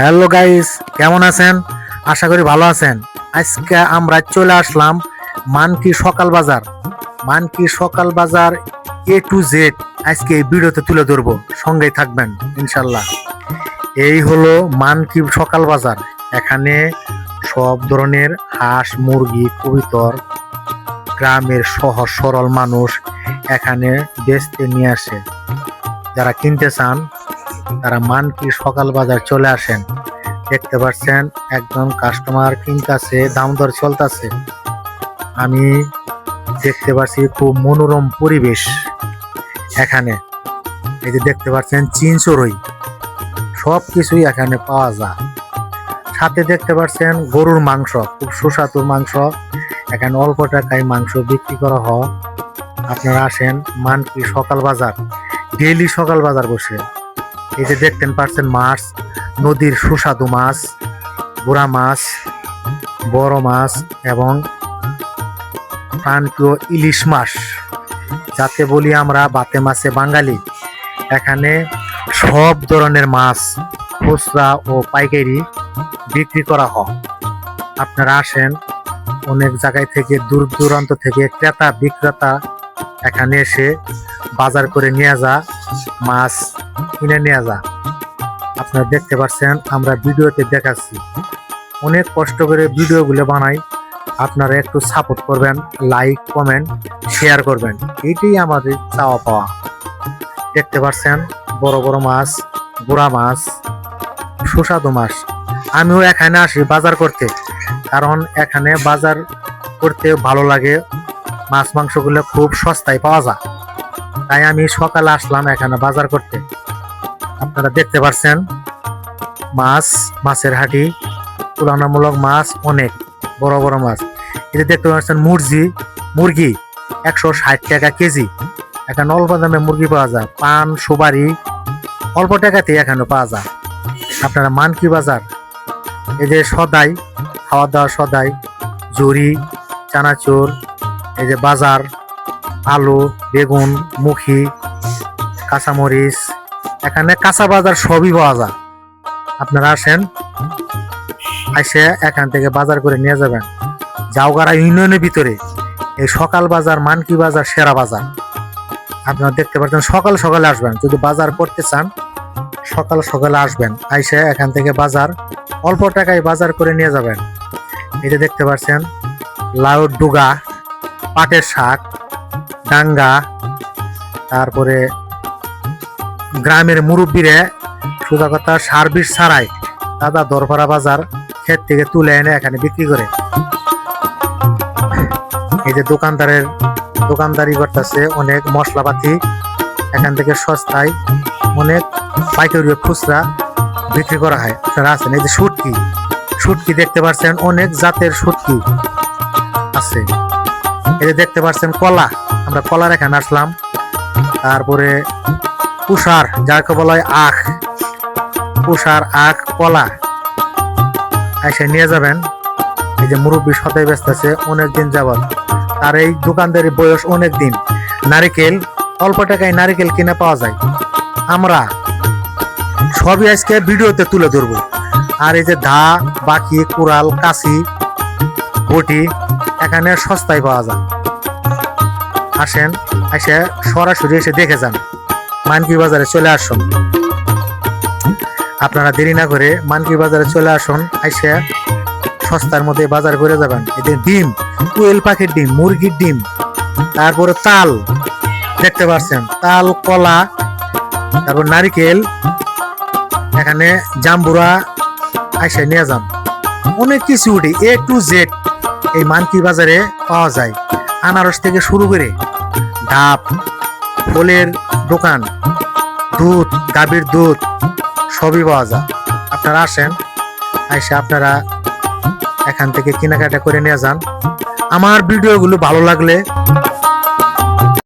Hello guys, কেমন আছেন? আশা করি ভালো আছেন। আজকে আমরা চলে আসলাম মানকি সকাল বাজার। মানকি সকাল বাজার এ টু জেড আজকে এই ভিডিওতে তুলে ধরবো। সঙ্গেই থাকবেন, ইনশাল্লাহ। এই হলো মানকি সকাল বাজার। এখানে সব ধরনের হাঁস, মুরগি, কবিতর, গ্রামের সহজ সরল মানুষ এখানে বেচতে নিয়ে আসে। যারা কিনতে চান তারা মানকি সকাল বাজার চলে আসেন। দেখতে পাচ্ছেন, একজন কাস্টমার কিনতেছে দাম দর চলতেছে। আমি দেখতে পাচ্ছি খুব মনোরম পরিবেশ এখানে। এই যে দেখতে পাচ্ছেন চিনচড়ই সব কিছুই এখানে পাওয়া যায়। সাথে দেখতে পাচ্ছেন, গরুর মাংস, খুব সুস্বাদু মাংস। এখানে অল্প টাকায় মাংস বিক্রি করা হয়। আপনারা আসেন মানকি সকাল বাজার ডেইলি সকাল বাজার বসে। এই যে দেখতেন পারছেন মাছ, নদীর সুস্বাদু মাছ বুড়া মাছ, বড় মাছ এবং প্রাণপ্রিয় ইলিশ মাছ। যাতে বলি আমরা বাতে মাছে বাঙালি। এখানে সব ধরনের মাছ, খুচরা ও পাইকারি বিক্রি করা হয়। আপনারা আসেন, অনেক জায়গায় থেকে, দূর দূরান্ত থেকে ক্রেতা বিক্রেতা এখানে এসে বাজার করে নিয়ে যা মাছ কিনে নিয়ে যা। আপনারা দেখতে পাচ্ছেন, আমরা ভিডিওতে দেখাচ্ছি। অনেক কষ্ট করে ভিডিওগুলো বানাই। আপনারা একটু সাপোর্ট করবেন লাইক কমেন্ট শেয়ার করবেন। এইটাই আমাদের চাওয়া পাওয়া। দেখতে পাচ্ছেন, বড় বড় মাছ, বুড়া মাছ, সুস্বাদু মাছ। আমিও এখানে আসি বাজার করতে, কারণ এখানে বাজার করতে ভালো লাগে। মাছ, মাংসগুলো খুব সস্তায় পাওয়া যায়। তাই আমি সকালে আসলাম এখানে বাজার করতে। আপনারা দেখতে পাচ্ছেন মাছ, মাছের হাঁটি, তুলনামূলক মাছ অনেক, বড় বড় মাছ। এটা দেখতে পাচ্ছেন মুরগি মুরগি একশো ষাট টাকা কেজি। এখানে অল্প দামে মুরগি পাওয়া যায়, পান, সুপারি অল্প টাকাতে এখানে পাওয়া যায়। আপনারা মানকি বাজার, এই যে সদাই খাওয়া দাওয়া সদাই জরি চানাচুর, এই যে বাজার, আলু বেগুন, মুখি, কাঁচামরিচ, এখানে কাঁচা বাজার সবই পাওয়া যায়। আপনারা আসেন, এসে এখান থেকে বাজার করে নিয়ে যাবেন। জাউগাড়া ইউনিয়নের ভিতরে, এই সকাল বাজার, মানকি বাজার, সেরা বাজার। আপনারা দেখতে পাচ্ছেন সকাল সকালে আসবেন। যদি বাজার করতে চান, সকাল সকালে আসবেন। আইসে এখান থেকে বাজার, অল্প টাকায় বাজার করে নিয়ে যাবেন। এটা দেখতে পাচ্ছেন লাউ ডুগা, পাটের শাক ডাঙ্গা তারপরে গ্রামের মুরব্বীরে সোজা কথা সার বিষ ছাড়াই দাদা দরপাড়া বাজার, ক্ষেত থেকে তুলে এনে এখানে বিক্রি করে। এই যে দোকানদারের, দোকানদারি করতেছে অনেক মশলাপাতি, এখান থেকে সস্তায় অনেক পাইকারি খুচরা বিক্রি করা হয়। আপনারা আছেন, এই যে সুটকি সুটকি দেখতে পাচ্ছেন অনেক জাতের সুটকি আছে। এই যে দেখতে পাচ্ছেন কলা আমরা কলার এখানে আসলাম তারপরে কুষার যাকে বলা হয় আখ। কুষার আখ, কলা এসে নিয়ে যাবেন। এই যে মুরব্বী সদাই ব্যস্ত আছে, অনেক দিন যাবত তার এই দোকানদারি বয়স অনেক দিন। নারিকেল, অল্প টাকায় নারিকেল কিনে পাওয়া যায়। আমরা সবই আজকে ভিডিওতে তুলে ধরবো। আর এই যে ধা, বাকি, কুড়াল, কাশি, বটি, এখানে সস্তায় পাওয়া যায়। আসেন, এসে সরাসরি এসে দেখে যান। মানকি বাজারে চলে আসুন। আপনারা দেরি না করে মানকি বাজারে চলে আসুন, এসে সস্তার মধ্যে বাজার করে যাবেন। এদের ডিম, কোয়েল পাখির ডিম, মুরগির ডিম, তারপরে তাল, দেখতে পাচ্ছেন, তাল, কলা, তারপর নারিকেল, এখানে জাম্বুরা আইসে নিয়ে যান। অনেক কিছু উঠে এ টু জেড এই মানকি বাজারে পাওয়া যায়। আনারস থেকে শুরু করে ডাব, ফলের দোকান, দুধ গাভীর দুধ, সবই পাওয়া যায়। আপনারা আসেন এসে আপনারা এখান থেকে কেনাকাটা করে নিয়ে যান। আমার ভিডিওগুলো ভালো লাগলে